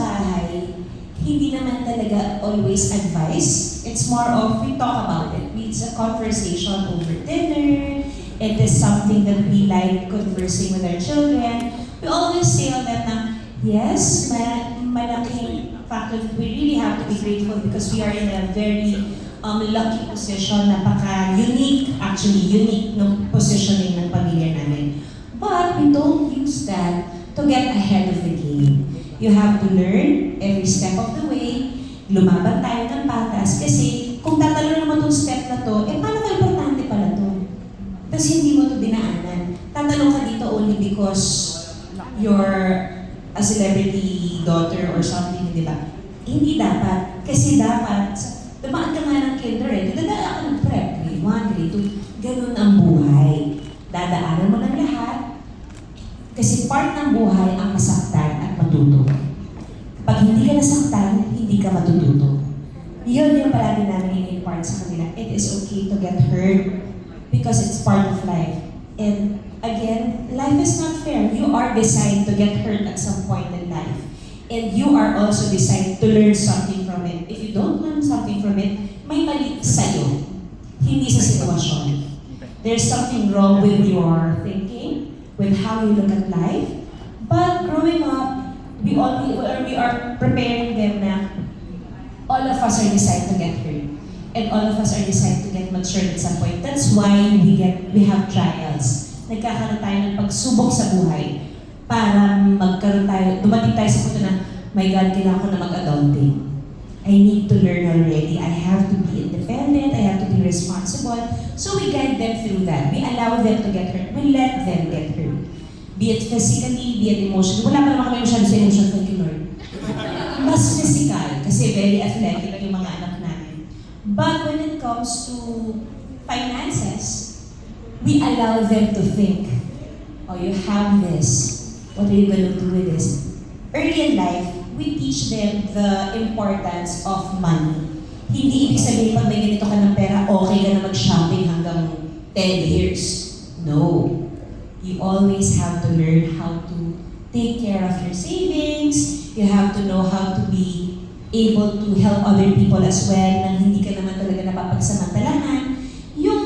bahay, hindi naman talaga always advice. It's more of we talk about it. It's a conversation over dinner. It is something that we like conversing with our children. We always say on them na, yes, ma malaking factor that we really have to be grateful because we are in a very um, lucky position, napaka-unique, actually unique ng positioning ng pamilya namin. But we don't use that to get ahead of the game. You have to learn every step of the way, lumaban tayo ng patas, kasi kung tatalon naman itong step na to, eh paano ka importante pala to? Tapos hindi mo to dinaanan. Tatalon ka dito only because you're a celebrity daughter or something, di ba? Hindi dapat. Kasi dapat, dumaan ka nga ng kinder eh, dadaan ka ng prep, grade 1, grade 2, ganun ang buhay. Dadaanan mo ng lahat, kasi part ng buhay ang masaktan at matuto. Pag hindi ka nasaktan, hindi ka matututo. Yun yung palagi namin in-impart sa kanila. It is okay to get hurt because it's part of life. And again, life is not fair. You are designed to get hurt at some point in life. And you are also designed to learn something from it. If you don't learn something from it, may mali sa'yo. Hindi sa sitwasyon. There's something wrong with your thinking, with how you look at life. But growing up, we all or we are preparing them na all of us are designed to get hurt. And all of us are designed to get matured at some point. That's why we get we have trials. Nagkakaroon tayo ng pagsubok sa buhay para magkaroon tayo, dumating tayo sa punto na, my God, kailangan ko na mag-adulting. I need to learn already. I have to be independent. I have to be responsible. So we guide them through that. We allow them to get hurt. We let them get hurt. Be it physically, be it emotionally. Wala pa naman kami masyado sa emotion. Thank you, Lord. Mas physical, kasi very athletic yung mga anak namin. But when it comes to finances, we allow them to think, oh, you have this. What are you going to do with this? Early in life, we teach them the importance of money. Hindi ibig sabihin pag may ganito ka ng pera, okay ka na mag-shopping hanggang 10 years. No. You always have to learn how to take care of your savings. You have to know how to be able to help other people as well nang hindi ka naman talaga napapagsamantalahan. Yung,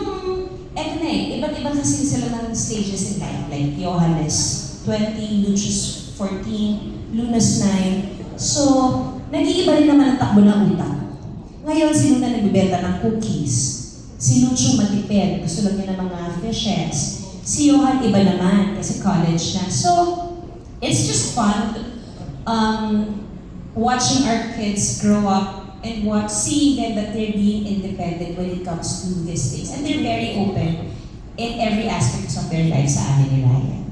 eto na eh, iba't iba kasi sila ng stages in life. Like Johannes, 20, Lucius, 14, Lunas, 9. So, nag-iiba rin naman ang takbo ng utak. Ngayon, si Luna nagbibenta ng cookies. Si Lucio matipid, gusto lang niya ng mga fishes. Si Johan, iba naman, kasi college na. So, it's just fun um, watching our kids grow up and watch, seeing them that they're being independent when it comes to these things. And they're very open in every aspect of their life sa amin ni Ryan.